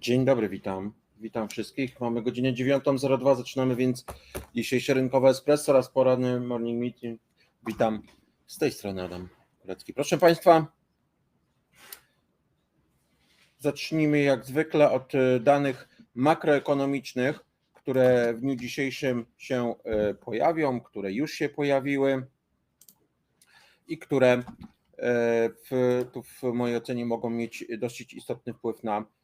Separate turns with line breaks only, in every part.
Dzień dobry, witam. Witam wszystkich. Mamy godzinę 9.02, zaczynamy więc dzisiejsze rynkowe espresso oraz poranny morning meeting. Witam z tej strony Adam Kurecki. Proszę Państwa, zacznijmy jak zwykle od e, danych makroekonomicznych, które w dniu dzisiejszym się e, pojawią, które już się pojawiły i które e, w, tu w mojej ocenie mogą mieć dosyć istotny wpływ na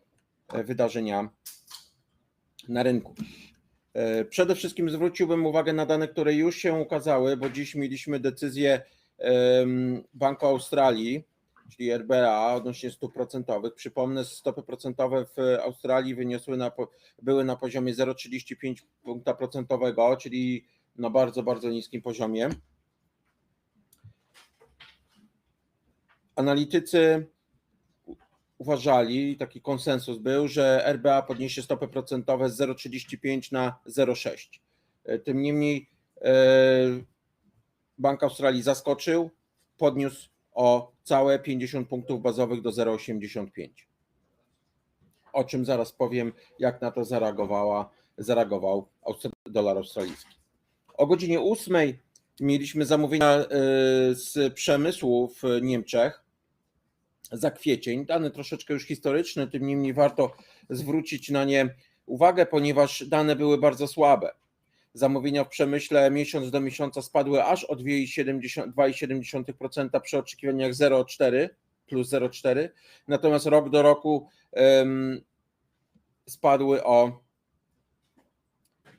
wydarzenia na rynku. E, Przede wszystkim zwróciłbym uwagę na dane, które już się ukazały, bo dziś mieliśmy decyzję Banku Australii, czyli RBA odnośnie stóp procentowych. Przypomnę, stopy procentowe w Australii wyniosły na, były na poziomie 0,35 punkta procentowego, czyli na bardzo, bardzo niskim poziomie. Analitycy uważali, taki konsensus był, że RBA podniesie stopy procentowe z 0,35 na 0,6. E, Tym niemniej e, Bank Australii zaskoczył, podniósł o całe 50 punktów bazowych do 0,85. O czym zaraz powiem, jak na to zareagowała, zareagował dolar australijski. O godzinie 8 mieliśmy zamówienia e, z przemysłu w Niemczech za kwiecień. Dane troszeczkę już historyczne, tym niemniej warto zwrócić na nie uwagę, ponieważ dane były bardzo słabe. Zamówienia w przemyśle miesiąc do miesiąca spadły aż o 2,70 2,7% przy oczekiwaniach 0,4 plus 0,4, natomiast rok do roku em, spadły o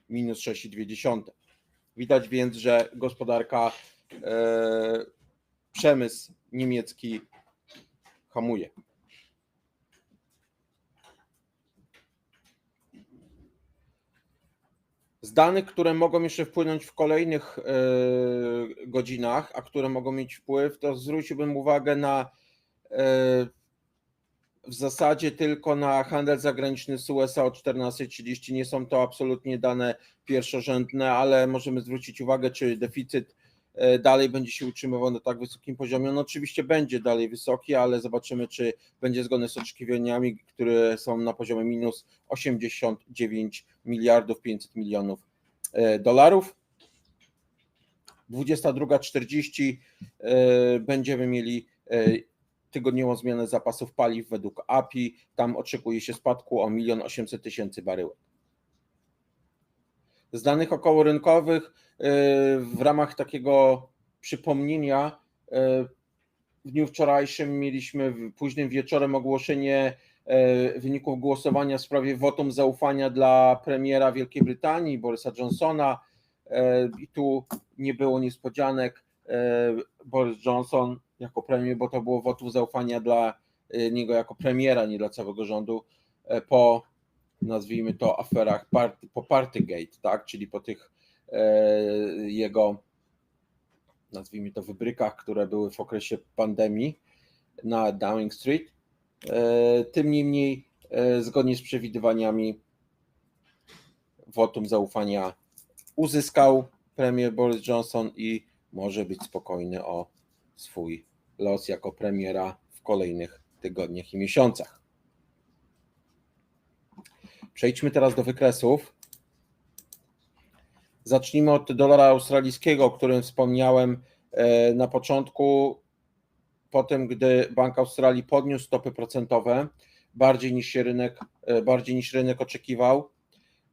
minus 6,2. Widać więc, że gospodarka, e, przemysł niemiecki hamuje. Z danych, które mogą jeszcze wpłynąć w kolejnych e, godzinach, a które mogą mieć wpływ, to zwróciłbym uwagę na e, w zasadzie tylko na handel zagraniczny z USA o 14.30. Nie są to absolutnie dane pierwszorzędne, ale możemy zwrócić uwagę, czy deficyt dalej będzie się utrzymywał na tak wysokim poziomie. No oczywiście będzie dalej wysoki, ale zobaczymy, czy będzie zgodny z oczekiwaniami, które są na poziomie minus 89 miliardów 500 milionów e, dolarów. 22.40 e, będziemy mieli e, tygodniową zmianę zapasów paliw według API. Tam oczekuje się spadku o 1 800 tysięcy baryłek. Z danych okołorynkowych e, w ramach takiego przypomnienia e, w dniu wczorajszym mieliśmy późnym wieczorem ogłoszenie e, wyników głosowania w sprawie wotum zaufania dla premiera Wielkiej Brytanii Borysa Johnsona i tu nie było niespodzianek. Boris Johnson jako premier, bo to było wotum zaufania dla niego jako premiera, nie dla całego rządu, po nazwijmy to aferach party, po Partygate, tak, czyli po tych e, jego nazwijmy to wybrykach, które były w okresie pandemii na Downing Street. E, Tym niemniej, e, zgodnie z przewidywaniami, wotum zaufania uzyskał premier Boris Johnson i może być spokojny o swój los jako premiera w kolejnych tygodniach i miesiącach. Przejdźmy teraz do wykresów. Zacznijmy od dolara australijskiego, o którym wspomniałem e, na początku. Potem, gdy Bank Australii podniósł stopy procentowe bardziej niż się rynek, e, bardziej niż rynek oczekiwał.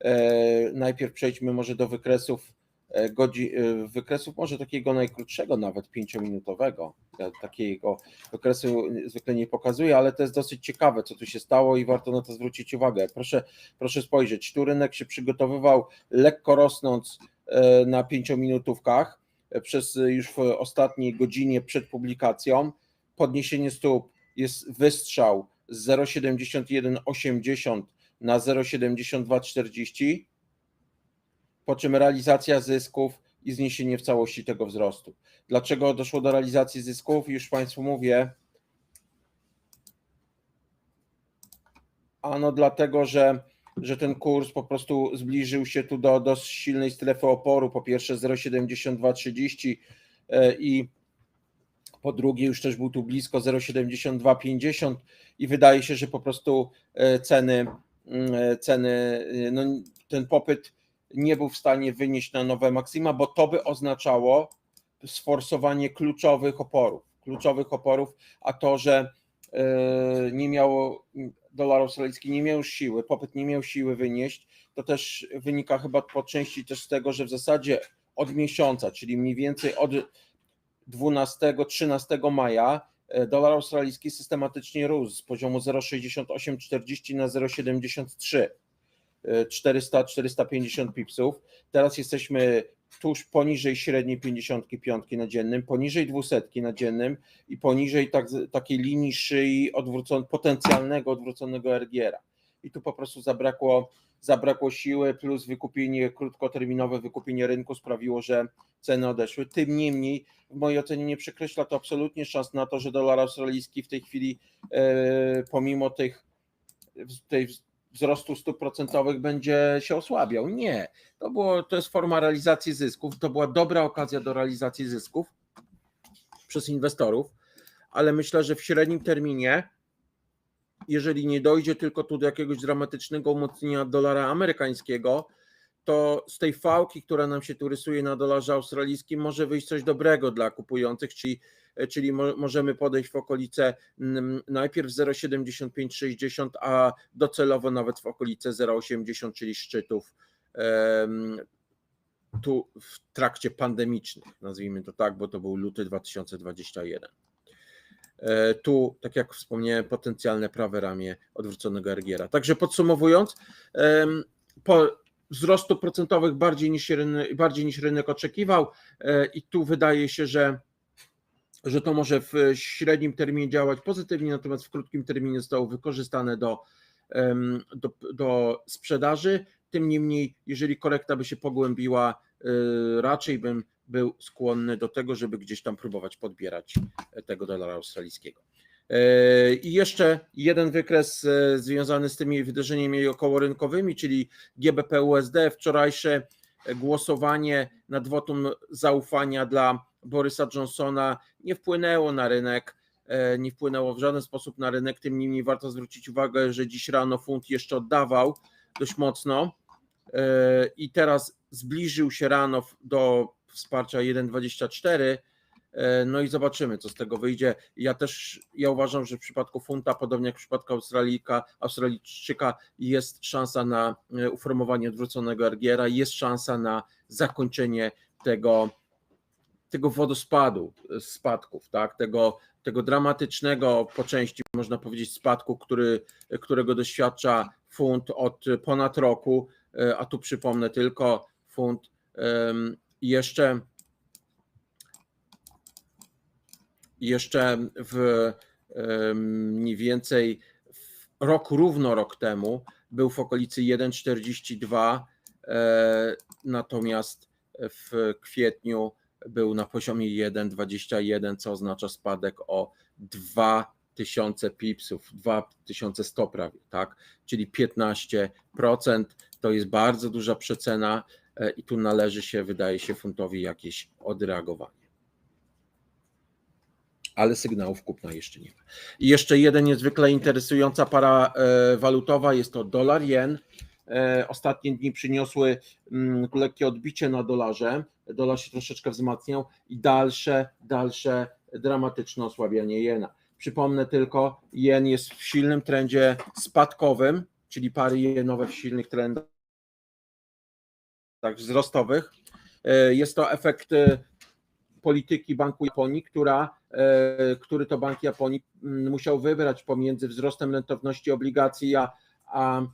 E, Najpierw przejdźmy może do wykresów godzi, e, wykresów może takiego najkrótszego, nawet pięciominutowego. Ja takiego wykresu zwykle nie pokazuję, ale to jest dosyć ciekawe, co tu się stało i warto na to zwrócić uwagę. Proszę, proszę spojrzeć, tu rynek się przygotowywał lekko rosnąc e, na pięciominutówkach e, przez e, już w ostatniej godzinie przed publikacją. Podniesienie stóp jest wystrzał z 0,7180 na 0,7240 po czym realizacja zysków i zniesienie w całości tego wzrostu. Dlaczego doszło do realizacji zysków? Już Państwu mówię. Ano dlatego, że, że ten kurs po prostu zbliżył się tu do dość silnej strefy oporu. Po pierwsze 0,7230 e, i po drugie już też był tu blisko 0,7250 i wydaje się, że po prostu e, ceny mm, ceny, no, ten popyt nie był w stanie wynieść na nowe maksima, bo to by oznaczało sforsowanie kluczowych oporów. Kluczowych oporów, a to, że e, nie miało dolar australijski nie miał siły, popyt nie miał siły wynieść, to też wynika chyba po części też z tego, że w zasadzie od miesiąca, czyli mniej więcej od 12-13 maja e, dolar australijski systematycznie rósł z poziomu 0,6840 na 0,73. 400-450 pipsów. Teraz jesteśmy tuż poniżej średniej 55 na dziennym, poniżej 200 na dziennym i poniżej tak, takiej linii szyi potencjalnego odwróconego RGR-a. I tu po prostu zabrakło, zabrakło siły, plus wykupienie, krótkoterminowe wykupienie rynku sprawiło, że ceny odeszły. Tym niemniej, w mojej ocenie nie przekreśla to absolutnie szans na to, że dolar australijski w tej chwili, e, pomimo tych, tej wzrostu stóp procentowych będzie się osłabiał. Nie. To, było, to jest forma realizacji zysków. To była dobra okazja do realizacji zysków przez inwestorów, ale myślę, że w średnim terminie, jeżeli nie dojdzie tylko tu do jakiegoś dramatycznego umocnienia dolara amerykańskiego, to z tej fałki, która nam się tu rysuje na dolarze australijskim, może wyjść coś dobrego dla kupujących, czyli, czyli mo, możemy podejść w okolice mm, najpierw 0,7560, a docelowo nawet w okolice 0,80, czyli szczytów tu w trakcie pandemicznych, nazwijmy to tak, bo to był luty 2021. E, Tu, tak jak wspomniałem, potencjalne prawe ramię odwróconego RGR-a. Także podsumowując, po, wzrostu procentowych bardziej niż, rynek, bardziej niż rynek oczekiwał e, i tu wydaje się, że, że to może w średnim terminie działać pozytywnie, natomiast w krótkim terminie zostało wykorzystane do, do, do sprzedaży. Tym niemniej, jeżeli korekta by się pogłębiła, e, raczej bym był skłonny do tego, żeby gdzieś tam próbować podbierać tego dolara australijskiego. E, I jeszcze jeden wykres e, związany z tymi wydarzeniami okołorynkowymi, czyli GBP USD, wczorajsze głosowanie nad wotum zaufania dla Borysa Johnsona nie wpłynęło na rynek, e, nie wpłynęło w żaden sposób na rynek, tym niemniej warto zwrócić uwagę, że dziś rano funt jeszcze oddawał dość mocno. I teraz zbliżył się rano do wsparcia 1,24 E, No i zobaczymy, co z tego wyjdzie. Ja też ja uważam, że w przypadku funta, podobnie jak w przypadku Australika, Australijczyka, jest szansa na e, uformowanie odwróconego RGR-a, jest szansa na zakończenie tego, tego wodospadu e, spadków, tak? tego, tego dramatycznego po części, można powiedzieć, spadku, który, którego doświadcza funt od ponad roku, a tu przypomnę tylko funt jeszcze jeszcze w mniej więcej rok równo rok temu był w okolicy 1,42, e, natomiast w kwietniu był na poziomie 1,21, co oznacza spadek o 2000 pipsów, 2100 prawie, tak? Czyli 15%. To jest bardzo duża przecena e, i tu należy się, wydaje się, funtowi jakieś odreagowanie ale sygnałów kupna jeszcze nie ma. I jeszcze jeden niezwykle interesująca para e, walutowa jest to dolar jen. E, ostatnie dni przyniosły mm, lekkie odbicie na dolarze. Dolar się troszeczkę wzmacniał i dalsze, dalsze dramatyczne osłabianie jena. Przypomnę tylko, jen jest w silnym trendzie spadkowym, czyli pary jenowe w silnych trendach wzrostowych. E, jest to efekt polityki Banku Japonii, która, e, który to Bank Japonii mm, musiał wybrać pomiędzy wzrostem rentowności obligacji a, a e,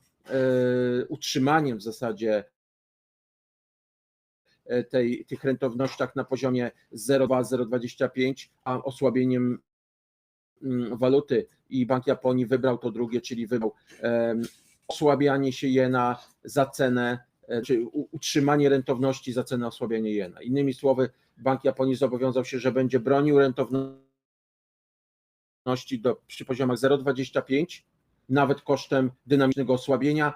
utrzymaniem w zasadzie e, tej, tych rentownościach na poziomie 0,2-0,25, a osłabieniem mm, waluty i Bank Japonii wybrał to drugie, czyli wybrał osłabianie się jena za cenę, czy utrzymanie rentowności za cenę osłabiania jena. Innymi słowy, Bank Japonii zobowiązał się, że będzie bronił rentowności do, przy poziomach 0,25, nawet kosztem dynamicznego osłabienia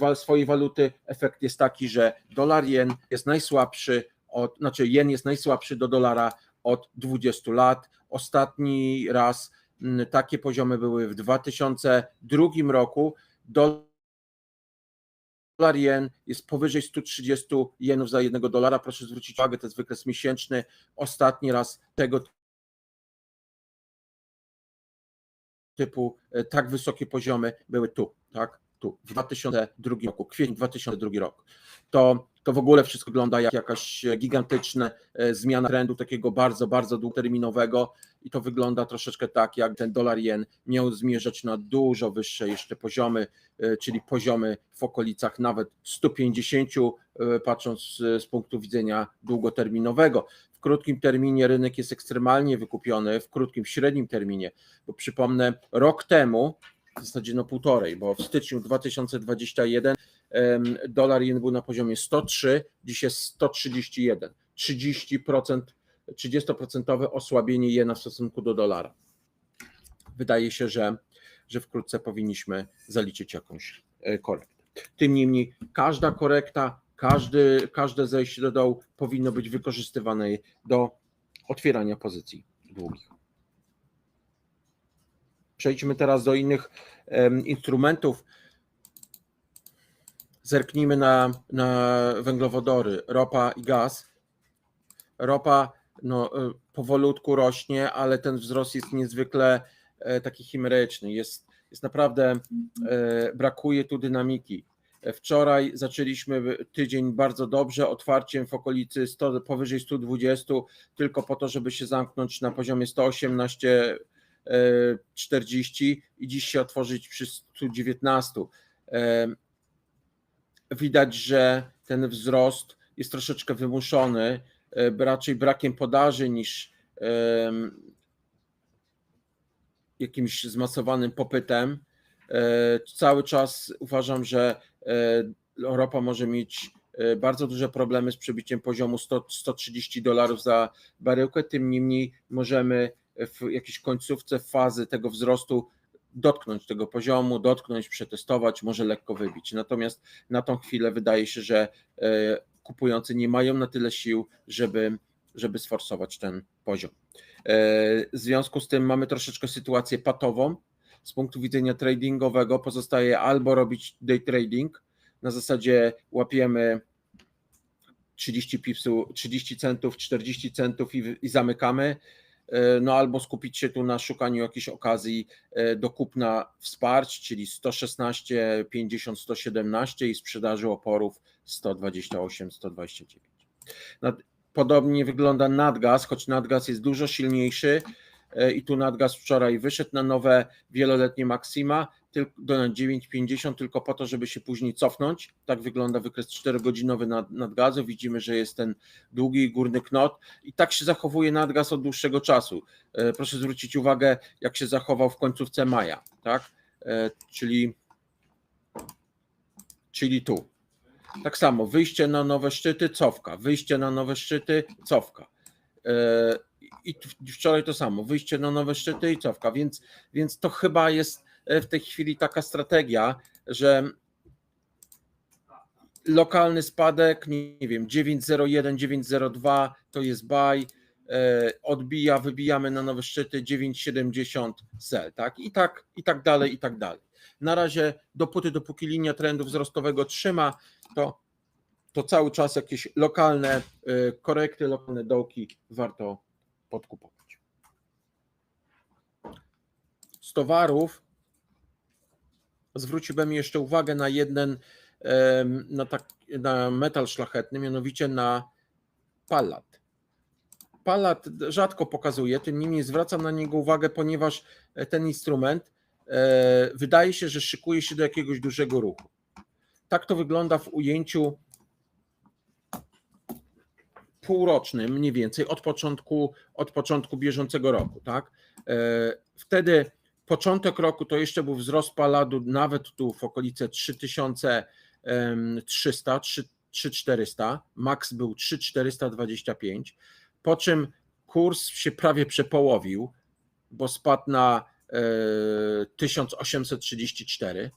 e, swojej waluty. Efekt jest taki, że dolar jen jest najsłabszy, od, znaczy jen jest najsłabszy do dolara od 20 lat. Ostatni raz takie poziomy były w 2002 roku. Dolar dolar jen jest powyżej 130 jenów za jednego dolara. Proszę zwrócić uwagę, to jest wykres miesięczny. Ostatni raz tego typu e, tak wysokie poziomy były tu, tak? Tu, w 2002 roku, kwiecień 2002 rok. To, to w ogóle wszystko wygląda jak jakaś gigantyczna e, zmiana trendu takiego bardzo, bardzo długoterminowego i to wygląda troszeczkę tak, jak ten dolar jen miał zmierzać na dużo wyższe jeszcze poziomy, e, czyli poziomy w okolicach nawet 150, e, patrząc z, punktu widzenia długoterminowego. W krótkim terminie rynek jest ekstremalnie wykupiony, w krótkim, średnim terminie, bo przypomnę, rok temu, w zasadzie no półtorej, bo w styczniu 2021 em, dolar jen był na poziomie 103, dziś jest 131. 30%, 30% osłabienie jena w stosunku do dolara. Wydaje się, że, że wkrótce powinniśmy zaliczyć jakąś e, korektę. Tym niemniej każda korekta, każdy, każde zejście do dołu powinno być wykorzystywane do otwierania pozycji długich. Przejdźmy teraz do innych em, instrumentów. Zerknijmy na, na węglowodory, ropa i gaz. Ropa no, e, powolutku rośnie, ale ten wzrost jest niezwykle e, taki chimeryczny. Jest, jest naprawdę, e, brakuje tu dynamiki. E, Wczoraj zaczęliśmy tydzień bardzo dobrze, otwarciem w okolicy 100, powyżej 120, tylko po to, żeby się zamknąć na poziomie 118 e, 40 i dziś się otworzyć przy 119. Widać, że ten wzrost jest troszeczkę wymuszony, e, raczej brakiem podaży niż jakimś zmasowanym popytem. E, Cały czas uważam, że e, ropa może mieć bardzo duże problemy z przebiciem poziomu 100, 130 dolarów za baryłkę, tym niemniej możemy w jakiejś końcówce fazy tego wzrostu dotknąć tego poziomu, dotknąć, przetestować, może lekko wybić. Natomiast na tą chwilę wydaje się, że e, kupujący nie mają na tyle sił, żeby, żeby sforsować ten poziom. E, W związku z tym mamy troszeczkę sytuację patową. Z punktu widzenia tradingowego pozostaje albo robić day trading, na zasadzie łapiemy 30 pipsu, 30 centów, 40 centów i, i zamykamy, no albo skupić się tu na szukaniu jakiejś okazji e, do kupna wsparć, czyli 116, 50, 117 i sprzedaży oporów 128, 129. Nad- Podobnie wygląda nadgaz, choć nadgaz jest dużo silniejszy e, i tu nadgaz wczoraj wyszedł na nowe wieloletnie maksima do 9,50 tylko po to, żeby się później cofnąć. Tak wygląda wykres 4-godzinowy nad, nadgazu. Widzimy, że jest ten długi górny knot i tak się zachowuje nadgaz od dłuższego czasu. E, Proszę zwrócić uwagę, jak się zachował w końcówce maja, tak? E, Czyli, czyli tu. Tak samo, wyjście na nowe szczyty, cofka, wyjście na nowe szczyty, cofka. E, I wczoraj to samo, wyjście na nowe szczyty i cofka, więc, więc to chyba jest w tej chwili taka strategia, że lokalny spadek, nie, nie wiem, 901, 902 to jest buy, e, odbija, wybijamy na nowe szczyty 970 sell, tak? I tak, i tak dalej, i tak dalej. Na razie dopóty, dopóki linia trendu wzrostowego trzyma, to, to cały czas jakieś lokalne e, korekty, lokalne dołki warto podkupować. Z towarów zwróciłbym jeszcze uwagę na jeden, na, tak, na metal szlachetny, mianowicie na palat. Palat rzadko pokazuje, tym niemniej zwracam na niego uwagę, ponieważ e, ten instrument e, wydaje się, że szykuje się do jakiegoś dużego ruchu. Tak to wygląda w ujęciu półrocznym, mniej więcej od początku, od początku bieżącego roku. Tak? E, Wtedy początek roku to jeszcze był wzrost paladu nawet tu w okolice 3300, 3400, max był 3425, po czym kurs się prawie przepołowił, bo spadł na e, 1834.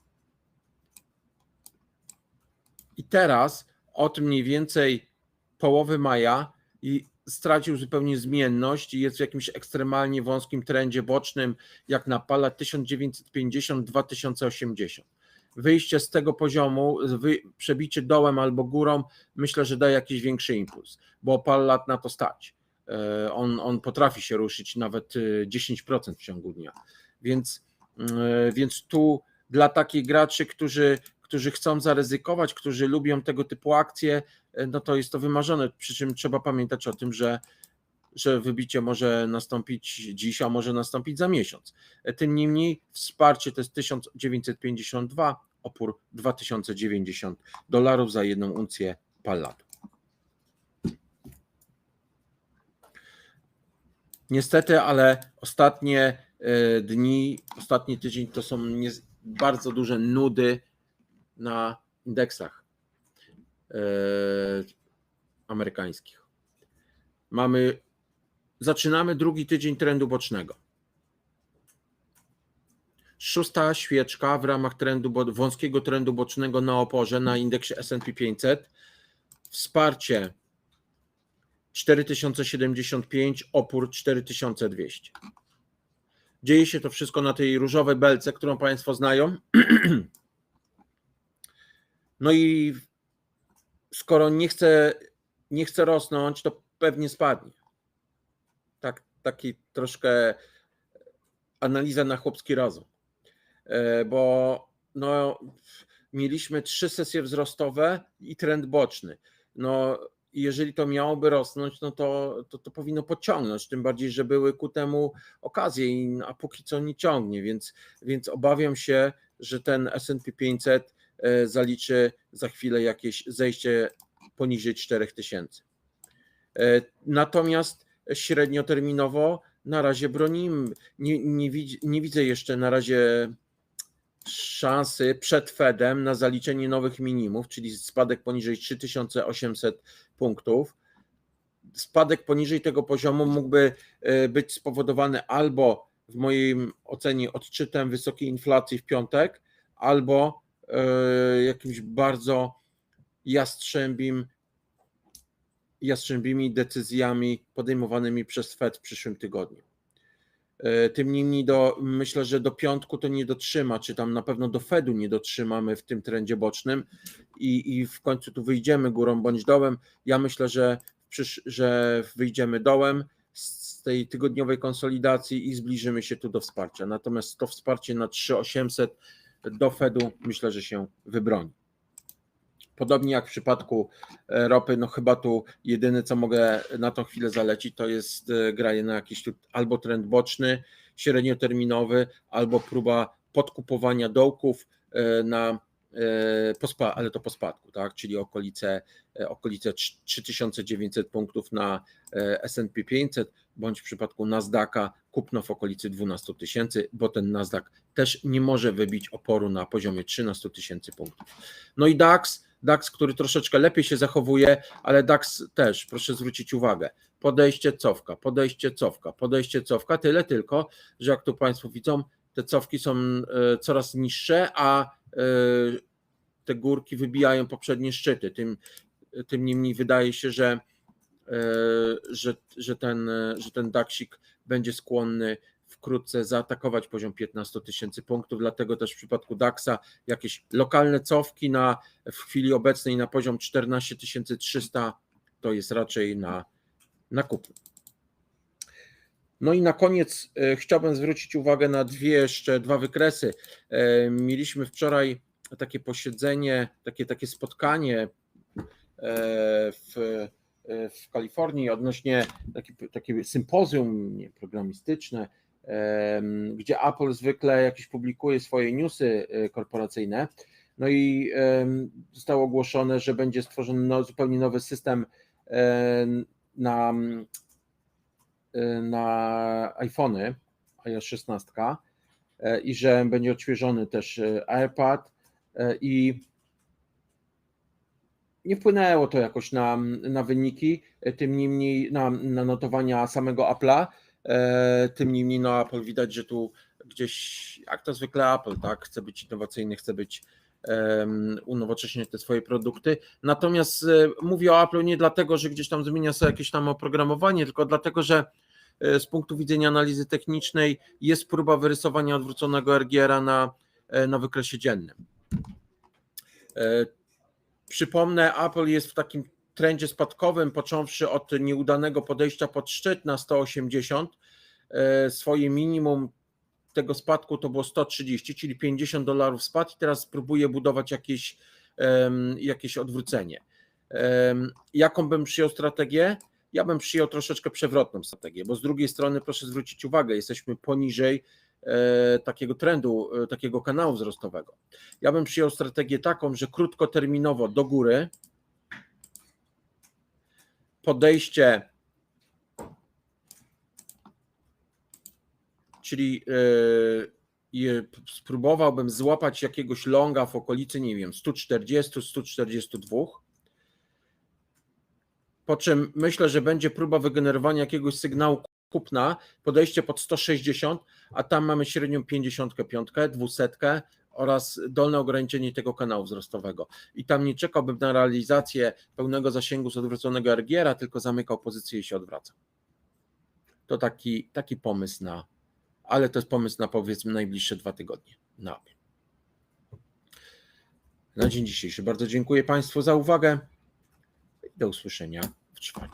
I teraz od mniej więcej połowy maja i stracił zupełnie zmienność i jest w jakimś ekstremalnie wąskim trendzie bocznym, jak na pala 1950-2080. wyjście z tego poziomu, przebicie dołem albo górą, myślę, że daje jakiś większy impuls, bo parę lat na to stać. E, On, on potrafi się ruszyć nawet e, 10% w ciągu dnia. Więc, e, więc tu dla takich graczy, którzy, którzy chcą zaryzykować, którzy lubią tego typu akcje, e, no to jest to wymarzone. Przy czym trzeba pamiętać o tym, że, że wybicie może nastąpić dziś, a może nastąpić za miesiąc. E, Tym niemniej wsparcie to jest 1952, opór 2090 dolarów za jedną uncję palladu. Niestety, ale ostatnie e, dni, ostatni tydzień to są bardzo duże nudy na indeksach e, amerykańskich. Mamy, zaczynamy drugi tydzień trendu bocznego. Szósta świeczka w ramach trendu, wąskiego trendu bocznego na oporze na indeksie S&P 500. Wsparcie 4075, opór 4200. Dzieje się to wszystko na tej różowej belce, którą Państwo znają. No i skoro nie chce, nie chce rosnąć, to pewnie spadnie. Tak, taki troszkę analiza na chłopski rozum. E, Bo no, mieliśmy trzy sesje wzrostowe i trend boczny. No, jeżeli to miałoby rosnąć, no to, to, to powinno pociągnąć, tym bardziej, że były ku temu okazje, a póki co nie ciągnie, więc, więc obawiam się, że ten S&P 500 e, zaliczy za chwilę jakieś zejście poniżej 4000. E, Natomiast średnioterminowo na razie bronimy. Nie, nie, nie widzę jeszcze na razie szansy przed Fedem na zaliczenie nowych minimów, czyli spadek poniżej 3800 punktów. Spadek poniżej tego poziomu mógłby e, być spowodowany albo w mojej ocenie odczytem wysokiej inflacji w piątek, albo e, jakimś bardzo jastrzębim jastrzębimi decyzjami podejmowanymi przez Fed w przyszłym tygodniu. E, Tym niemniej do, myślę, że do piątku to nie dotrzyma, czy tam na pewno do Fedu nie dotrzymamy w tym trendzie bocznym i, i w końcu tu wyjdziemy górą bądź dołem. Ja myślę, że, przysz, że wyjdziemy dołem z tej tygodniowej konsolidacji i zbliżymy się tu do wsparcia. Natomiast to wsparcie na 3800 do Fedu myślę, że się wybroni. Podobnie jak w przypadku e, ropy, no chyba tu jedyne co mogę na tą chwilę zalecić, to jest e, granie na jakiś albo trend boczny, średnioterminowy, albo próba podkupowania dołków e, na po spa- ale to po spadku, tak? czyli okolice, e, okolice trz- 3900 punktów na e, S&P 500, bądź w przypadku Nasdaqa kupno w okolicy 12 tysięcy, bo ten Nasdaq też nie może wybić oporu na poziomie 13 tysięcy punktów. No i DAX, DAX, który troszeczkę lepiej się zachowuje, ale DAX też, proszę zwrócić uwagę, podejście cofka, podejście cofka, podejście cofka, tyle tylko, że jak tu Państwo widzą, te cofki są e, coraz niższe, a e, te górki wybijają poprzednie szczyty. Tym, tym niemniej wydaje się, że, e, że, że, ten, e, że ten DAXik będzie skłonny wkrótce zaatakować poziom 15 tysięcy punktów, dlatego też w przypadku DAXa jakieś lokalne cofki na, w chwili obecnej na poziom 14 300 to jest raczej na, na kupno. No i na koniec e, chciałbym zwrócić uwagę na dwie jeszcze, dwa wykresy. E, Mieliśmy wczoraj takie posiedzenie, takie, takie spotkanie e, w, w Kalifornii odnośnie takie, takie sympozjum nie, programistyczne, gdzie Apple zwykle jakieś publikuje swoje newsy korporacyjne. No i zostało ogłoszone, że będzie stworzony no, zupełnie nowy system na, na iPhony iOS 16 e, i że będzie odświeżony też e, iPad e, i nie wpłynęło to jakoś na, na wyniki, tym niemniej na, na notowania samego Apple'a, tym niemniej no Apple widać, że tu gdzieś, jak to zwykle Apple, tak, chce być innowacyjny, chce być um, unowocześniać te swoje produkty. Natomiast mówię o Apple nie dlatego, że gdzieś tam zmienia sobie jakieś tam oprogramowanie, tylko dlatego, że z punktu widzenia analizy technicznej jest próba wyrysowania odwróconego RGR-a na, e, na wykresie dziennym. E, Przypomnę, Apple jest w takim trendzie spadkowym, począwszy od nieudanego podejścia pod szczyt na 180. E, Swoje minimum tego spadku to było 130, czyli 50 dolarów spadł i teraz próbuje budować jakieś, jakieś odwrócenie. Jaką bym przyjął strategię? Ja bym przyjął troszeczkę przewrotną strategię, bo z drugiej strony proszę zwrócić uwagę, jesteśmy poniżej e, takiego trendu, e, takiego kanału wzrostowego. Ja bym przyjął strategię taką, że krótkoterminowo do góry podejście, czyli e, spróbowałbym złapać jakiegoś longa w okolicy, nie wiem, 140, 142. Po czym myślę, że będzie próba wygenerowania jakiegoś sygnału kupna, podejście pod 160, a tam mamy średnią 55, 200 oraz dolne ograniczenie tego kanału wzrostowego. I tam nie czekałbym na realizację pełnego zasięgu z odwróconego RGR-a, tylko zamykał pozycję i się odwraca. To taki, taki pomysł na, ale to jest pomysł na powiedzmy najbliższe dwa tygodnie. Na, na dzień dzisiejszy. Bardzo dziękuję Państwu za uwagę do usłyszenia w czwartek.